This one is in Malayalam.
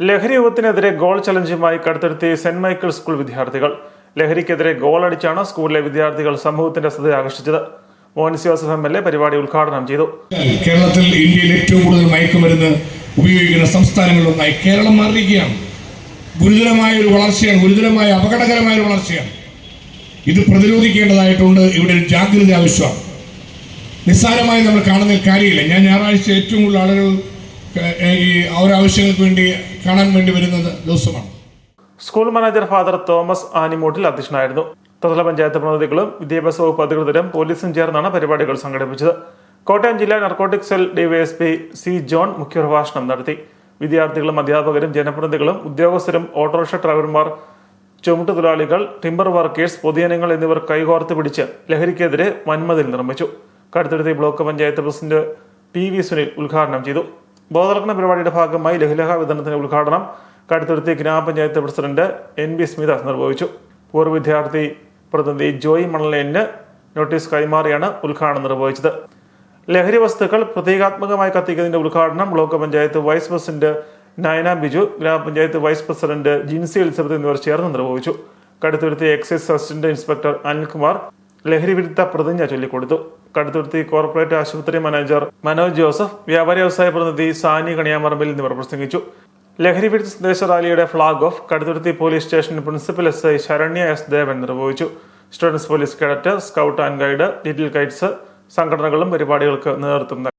ലഹരി യുവത്തിനെതിരെ ഗോൾ ചലഞ്ചുമായി കടുത്തെടുത്തി സെന്റ് മൈക്കിൾ സ്കൂൾ വിദ്യാർത്ഥികൾ. ലഹരിക്കെതിരെ ഗോൾ അടിച്ചാണ് സ്കൂളിലെ വിദ്യാർത്ഥികൾ സമൂഹത്തിന്റെ ശ്രദ്ധ ആകർഷിച്ചത്. Mons Joseph M L A പരിപാടി ഉദ്ഘാടനം ചെയ്തു. കേരളത്തിൽ ഇന്ത്യയിൽ ഏറ്റവും കൂടുതൽ മയക്കുമരുന്ന് ഉപയോഗിക്കുന്ന സംസ്ഥാനങ്ങളിലൊന്നായി കേരളം മാറിയിരിക്കുകയാണ്. ഗുരുതരമായ ഒരു വളർച്ചയാണ് ഗുരുതരമായ അപകടകരമായ ഒരു വളർച്ചയാണ്. ഇത് പ്രതിരോധിക്കേണ്ടതായിട്ടുണ്ട്. ഇവിടെ ഒരു ജാഗ്രത ആവശ്യമാണ്. നിസ്സാരമായി നമ്മൾ കാണുന്ന കാര്യമില്ല. ഞാൻ ഞായറാഴ്ച ഏറ്റവും കൂടുതൽ ആളുകൾ ഈ അവരാവശ്യങ്ങൾക്ക് വേണ്ടി കാണാൻ വേണ്ടി വരുന്നത് ദിവസമാണ്. School manager father Thomas Animoottil അധ്യക്ഷനായിരുന്നു. ത്രിതല പഞ്ചായത്ത് പ്രതിനിധികളും വിദ്യാഭ്യാസ വകുപ്പ് അധികൃതരും പോലീസും ചേർന്നാണ് പരിപാടികൾ സംഘടിപ്പിച്ചത്. കോട്ടയം ജില്ലാ narcotic cell DYSP C John മുഖ്യപ്രഭാഷണം നടത്തി. വിദ്യാർത്ഥികളും അധ്യാപകരും ജനപ്രതിനിധികളും ഉദ്യോഗസ്ഥരും ഓട്ടോറിക്ഷ ഡ്രൈവർമാർ ചുമട്ടുതൊഴിലാളികൾ ടിമ്പർ വർക്കേഴ്സ് പൊതുജനങ്ങൾ എന്നിവർ കൈകോർത്ത് പിടിച്ച് ലഹരിക്കെതിരെ വൻമതിൽ നിർമ്മിച്ചു. Kaduthuruthy block panchayat president P V Sunil ഉദ്ഘാടനം ചെയ്തു. ബോധവൽക്കരണ പരിപാടിയുടെ ഭാഗമായി ലഹുലഹ വിതരണത്തിന്റെ ഉദ്ഘാടനം കടുത്തുരുത്തി ഗ്രാമപഞ്ചായത്ത് പ്രസിഡന്റ് എൻ ബി സ്മിത നിർവഹിച്ചു. പൂർവ വിദ്യാർത്ഥി പ്രതിനിധി ജോയ് മണലേന് നോട്ടീസ് കൈമാറിയാണ് ഉദ്ഘാടനം നിർവഹിച്ചത്. ലഹരി വസ്തുക്കൾ പ്രതീകാത്മകമായി കത്തിക്കുന്നതിന്റെ ഉദ്ഘാടനം block panchayat vice president Nayana Biju ഗ്രാമപഞ്ചായത്ത് വൈസ് പ്രസിഡന്റ് ജിൻസി എലിസബത്ത് എന്നിവർ ചേർന്ന് നിർവഹിച്ചു. Kaduthuruthy excise assistant inspector Anilkumar ലഹരി വിരുദ്ധ പ്രതിജ്ഞ ചൊല്ലിക്കൊടുത്തു. കടുത്തുരുത്തി കോർപ്പറേറ്റ് ആശുപത്രി മാനേജർ മനോജ് ജോസഫ് വ്യാപാരി വ്യവസായ പ്രതിനിധി സാനി കണിയാമറമ്പിൽ എന്നിവർ പ്രസംഗിച്ചു. ലഹരി വിരുദ്ധ സന്ദേശ റാലിയുടെ flag off Kaduthuruthy police station principal S I Saranya S Devan നിർവഹിച്ചു. Students police cadet scout and guide little guides സംഘടനകളും പരിപാടികൾക്ക് നേതൃത്വം